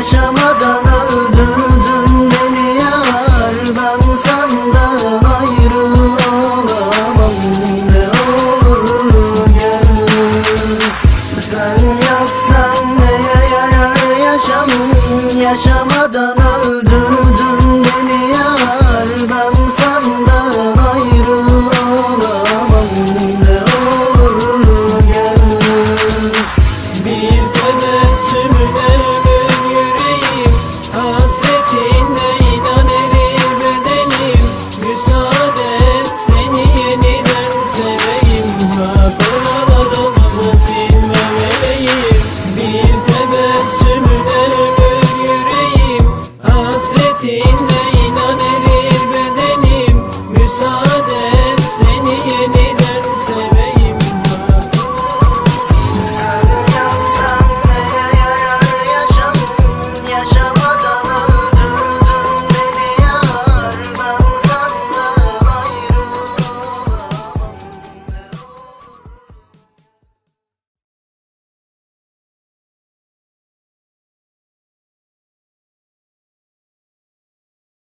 Yaşamadan öldürdün beni yar. Ben senden ayrı olamam Ne olur gel. Sen yoksan neye yarar? Yaşam Yaşamadan öldürdün